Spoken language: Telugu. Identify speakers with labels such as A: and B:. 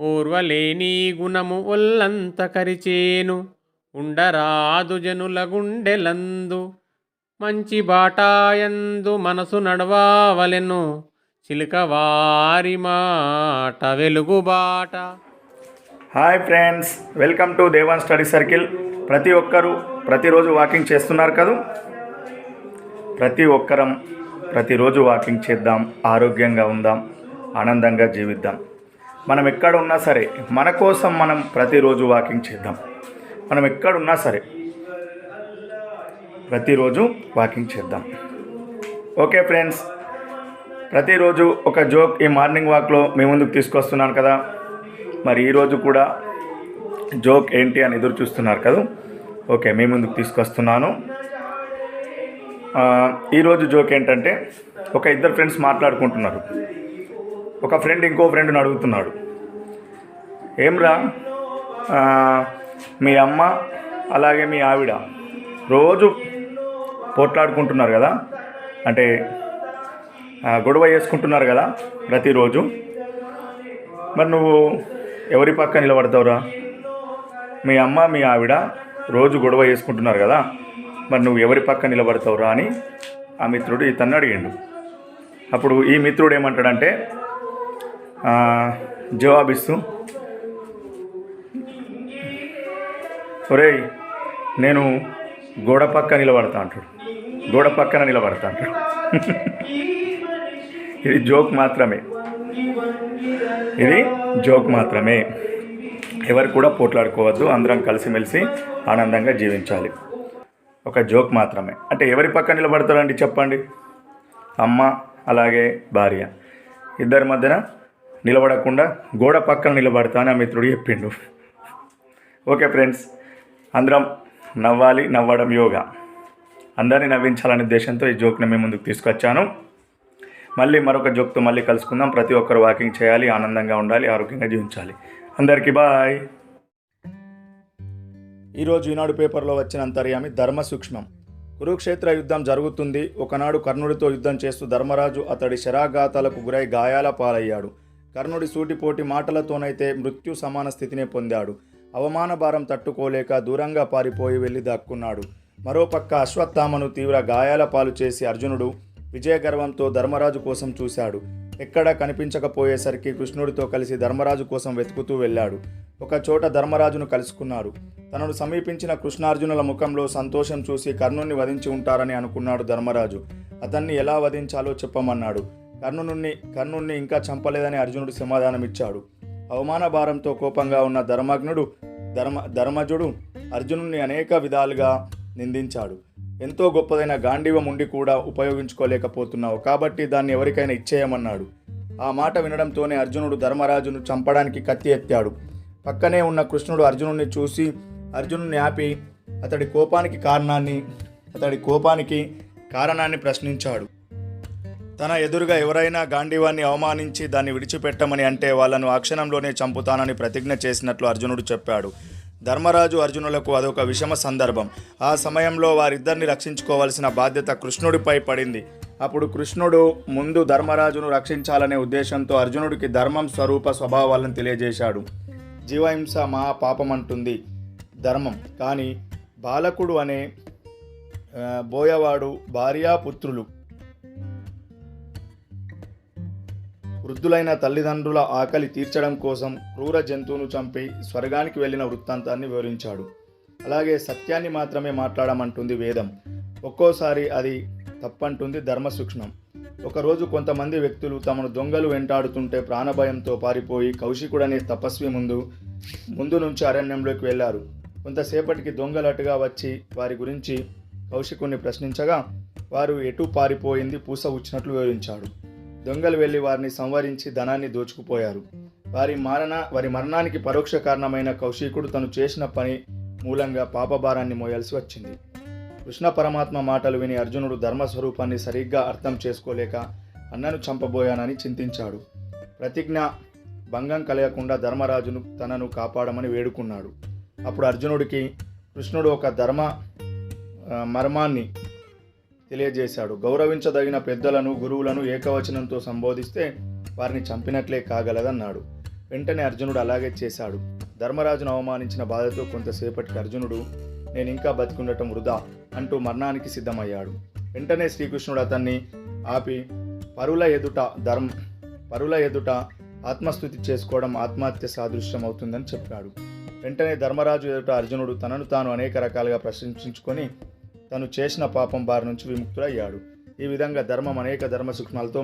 A: ఓర్వలేని గుణము ఒల్లంత కరిచేను ఉండరాదు జనుల గుండెలందు. మంచి బాటాయందు మనసు నడవావలెను చిలుకవారి మాట వెలుగు బాట.
B: Hi friends welcome to Devan study circle ప్రతి ఒక్కరూ ప్రతిరోజు వాకింగ్ చేస్తున్నారు కదా? ప్రతి ఒక్కరం ప్రతిరోజు వాకింగ్ చేద్దాం ఆరోగ్యంగా ఉందాం ఆనందంగా జీవిద్దాం. మనం ఎక్కడ ఉన్నా సరే మన కోసం మనం ప్రతిరోజు వాకింగ్ చేద్దాం. మనం ఎక్కడున్నా సరే ప్రతిరోజు వాకింగ్ చేద్దాం. ఓకే ఫ్రెండ్స్ ప్రతిరోజు ఒక జోక్ ఈ మార్నింగ్ వాక్లో మీ ముందుకు తీసుకొస్తున్నాను కదా. మరి ఈరోజు కూడా జోక్ ఏంటి అని ఎదురు చూస్తున్నారు కదా. ఓకే మీ ముందుకు తీసుకొస్తున్నాను. ఈరోజు జోక్ ఏంటంటే ఒక ఇద్దరు ఫ్రెండ్స్ మాట్లాడుకుంటున్నారు. ఒక ఫ్రెండ్ ఇంకో ఫ్రెండ్ని అడుగుతున్నాడు. ఏమ్రా? మీ అమ్మ అలాగే మీ ఆవిడ రోజు పోట్లాడుకుంటున్నారు కదా? అంటే గొడవ చేసుకుంటున్నారు కదా ప్రతిరోజు? మరి నువ్వు ఎవరి పక్క నిలబడతావురా? మీ అమ్మ మీ ఆవిడ రోజు గొడవ చేసుకుంటున్నారు కదా? మరి నువ్వు ఎవరి పక్క నిలబడతావురా అని ఆ మిత్రుడు ఇతన్ని అడిగిండు. అప్పుడు ఈ మిత్రుడు ఏమంటాడంటే జవాబిస్తూ ఒరేయ్ నేను గోడ పక్క నిలబడతా అంటాడు. గోడ పక్కన నిలబడతా అంటాడు. ఇది జోక్ మాత్రమే. ఇది జోక్ మాత్రమే. ఎవరు కూడా పోట్లాడుకోవద్దు. అందరం కలిసిమెలిసి ఆనందంగా జీవించాలి. ఒక జోక్ మాత్రమే. అంటే ఎవరి పక్క నిలబడతారండి చెప్పండి. అమ్మ అలాగే భార్య. ఇద్దరి మధ్యన నిలబడకుండా గోడ పక్కన నిలబడతా అని ఆ మిత్రుడు చెప్పిండు. ఓకే ఫ్రెండ్స్ అందరం నవ్వాలి నవ్వడం యోగా. అందరినీ నవ్వించాలనే ఉద్దేశంతో ఈ జోక్ని మేము ముందుకు తీసుకొచ్చాను. మళ్ళీ మరొక జోక్తో మళ్ళీ కలుసుకుందాం. ప్రతి ఒక్కరు వాకింగ్ చేయాలి ఆనందంగా ఉండాలి ఆరోగ్యంగా జీవించాలి. అందరికీ బాయ్. ఈరోజు ఈనాడు పేపర్లో వచ్చిన అంతర్యామి ధర్మ సూక్ష్మం. కురుక్షేత్ర యుద్ధం జరుగుతుంది. ఒకనాడు కర్ణుడితో యుద్ధం చేస్తూ ధర్మరాజు అతడి శరాఘాతాలకు గురై గాయాల పాలయ్యాడు. కర్ణుడి సూటిపోటి మాటలతోనైతే మృత్యు సమాన స్థితినే పొందాడు. అవమాన భారం తట్టుకోలేక దూరంగా పారిపోయి వెళ్ళి దాక్కున్నాడు. మరోపక్క అశ్వత్థామను తీవ్ర గాయాల పాలు చేసి అర్జునుడు విజయగర్వంతో ధర్మరాజు కోసం చూశాడు. ఎక్కడా కనిపించకపోయేసరికి కృష్ణుడితో కలిసి ధర్మరాజు కోసం వెతుకుతూ వెళ్ళాడు. ఒక చోట ధర్మరాజును కలుసుకున్నారు తనను సమీపించిన కృష్ణార్జునుల ముఖంలో సంతోషం చూసి కర్ణుణ్ణి వధించి ఉంటారని అనుకున్నాడు ధర్మరాజు. అతన్ని ఎలా వధించాలో చెప్పమన్నాడు. కర్ణునుణ్ణి కర్ణుణ్ణి ఇంకా చంపలేదని అర్జునుడు సమాధానమిచ్చాడు. అవమాన భారంతో కోపంగా ఉన్న ధర్మజ్ఞుడు ధర్మ ధర్మజుడు అర్జునుణ్ణి అనేక విధాలుగా నిందించాడు. ఎంతో గొప్పదైన గాంధీవం ఉండి కూడా ఉపయోగించుకోలేకపోతున్నావు కాబట్టి దాన్ని ఎవరికైనా ఇచ్చేయమన్నాడు. ఆ మాట వినడంతోనే అర్జునుడు ధర్మరాజును చంపడానికి కత్తి ఎత్తాడు. పక్కనే ఉన్న కృష్ణుడు అర్జునుడిని చూసి అర్జునుడిని ఆపి అతడి కోపానికి కారణాన్ని అతడి కోపానికి కారణాన్ని ప్రశ్నించాడు. తన ఎదురుగా ఎవరైనా గాంధీవాన్ని అవమానించి దాన్ని విడిచిపెట్టమని అంటే వాళ్ళను ఆ క్షణంలోనే చంపుతానని ప్రతిజ్ఞ చేసినట్లు అర్జునుడు చెప్పాడు. ధర్మరాజు అర్జునులకు అదొక విషమ సందర్భం. ఆ సమయంలో వారిద్దరిని రక్షించుకోవాల్సిన బాధ్యత కృష్ణుడిపై పడింది. అప్పుడు కృష్ణుడు ముందు ధర్మరాజును రక్షించాలనే ఉద్దేశంతో అర్జునుడికి ధర్మం స్వరూప స్వభావాలను తెలియజేశాడు. జీవహింస మహా పాపం అంటుంది ధర్మం. కానీ బాలకుడు అనే బోయవాడు భార్యాపుత్రులు వృద్ధులైన తల్లిదండ్రుల ఆకలి తీర్చడం కోసం క్రూర జంతువును చంపి స్వర్గానికి వెళ్ళిన వృత్తాంతాన్ని వివరించాడు. అలాగే సత్యాన్ని మాత్రమే మాట్లాడమంటుంది వేదం. ఒక్కోసారి అది తప్పంటుంది ధర్మ సూక్ష్మం ఒకరోజు కొంతమంది వ్యక్తులు తమను దొంగలు వెంటాడుతుంటే ప్రాణభయంతో పారిపోయి కౌశికుడనే తపస్వి ముందు ముందు నుంచి అరణ్యంలోకి వెళ్ళారు. కొంతసేపటికి దొంగలటుగా వచ్చి వారి గురించి కౌశికుణ్ణి ప్రశ్నించగా వారు ఎటు పారిపోయింది? పూస వచ్చినట్లు వివరించాడు. దొంగలు వెళ్ళి వారిని సంవరించి ధనాన్ని దోచుకుపోయారు. వారి మరణ వారి మరణానికి పరోక్ష కారణమైన కౌశికుడు తను చేసిన పని మూలంగా పాపభారాన్ని మోయాల్సి వచ్చింది. కృష్ణ పరమాత్మ మాటలు విని అర్జునుడు ధర్మస్వరూపాన్ని సరిగ్గా అర్థం చేసుకోలేక అన్నను చంపబోయానని చింతించాడు. ప్రతిజ్ఞ భంగం కలగకుండా ధర్మరాజును తనను కాపాడమని వేడుకున్నాడు. అప్పుడు అర్జునుడికి కృష్ణుడు ఒక ధర్మ మర్మాన్ని తెలియజేశాడు. గౌరవించదగిన పెద్దలను గురువులను ఏకవచనంతో సంబోధిస్తే వారిని చంపినట్లే కాగలదన్నాడు. వెంటనే అర్జునుడు అలాగే చేశాడు. ధర్మరాజును అవమానించిన బాధతో కొంతసేపటికి అర్జునుడు నేను ఇంకా బతికుండటం వృధా అంటూ మరణానికి సిద్ధమయ్యాడు. వెంటనే శ్రీకృష్ణుడు అతన్ని ఆపి పరుల ఎదుట ధర్మ పరుల ఎదుట ఆత్మస్థుతి చేసుకోవడం ఆత్మహత్య సాదృశ్యం అవుతుందని చెప్పాడు. వెంటనే ధర్మరాజు ఎదుట అర్జునుడు తనను తాను అనేక రకాలుగా ప్రశంసించుకొని తను చేసిన పాపం బారి నుంచి విముక్తుడయ్యాడు. ఈ విధంగా ధర్మం అనేక ధర్మ సూక్ష్మాలతో